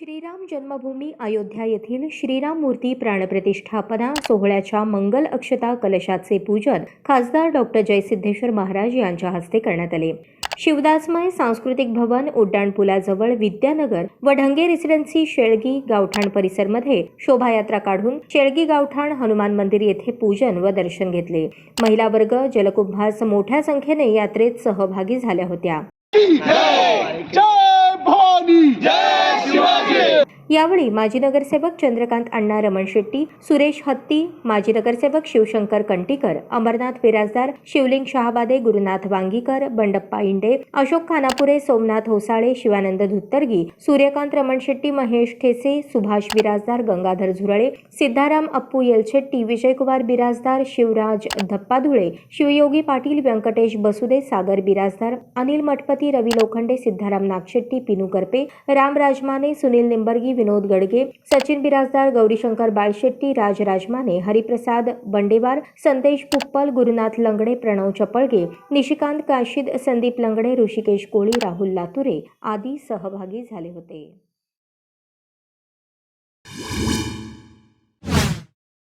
श्रीराम जन्मभूमी अयोध्या येथील श्रीराम मूर्ती प्राणप्रतिष्ठापना सोहळ्याच्या मंगल अक्षता कलशाचे पूजन खासदार डॉक्टर जयसिद्धेश्वर महाराज यांच्या हस्ते करण्यात आले. शिवदासमय सांस्कृतिक भवन उड्डाणपुलाजवळ विद्यानगर व ढंगे रेसिडेन्सी शेळगी गावठाण परिसरमध्ये शोभायात्रा काढून शेळगी गावठाण हनुमान मंदिर येथे पूजन व दर्शन घेतले. महिला वर्ग जलकुंभास मोठ्या संख्येने यात्रेत सहभागी झाल्या होत्या. यावेळी माजी नगरसेवक चंद्रकांत अण्णा रमण शेट्टी सुरेश हत्ती माजी नगरसेवक शिवशंकर कंटीकर अमरनाथ बिराजदार शिवलिंग शहाबादे गुरुनाथ वांगीकर बंडप्पा इंडे अशोक खानापुरे सोमनाथ होसाळे शिवानंद धुत्तरगी सूर्यकांत रमण शेट्टी महेश ठेसे सुभाष बिराजदार गंगाधर झुरळे सिद्धाराम अप्पू येलशेट्टी विजयकुमार बिराजदार शिवराज धप्पाधुळे शिवयोगी पाटील व्यंकटेश बसुदे सागर बिराजदार अनिल मठपती रवी लोखंडे सिद्धाराम नागशेट्टी पिनू करपे राम राजमाने सुनील निंबर्गी विनोद गडगे सचिन बिराजदार गौरीशंकर बाळशेट्टी राज राजमाने हरिप्रसाद बंडेवार संदेश पुप्पल गुरुनाथ लंगडे प्रणव चपळगे निशिकांत काशीद संदीप लंगडे ऋषिकेश कोळी राहुल लातुरे आदी सहभागी झाले होते.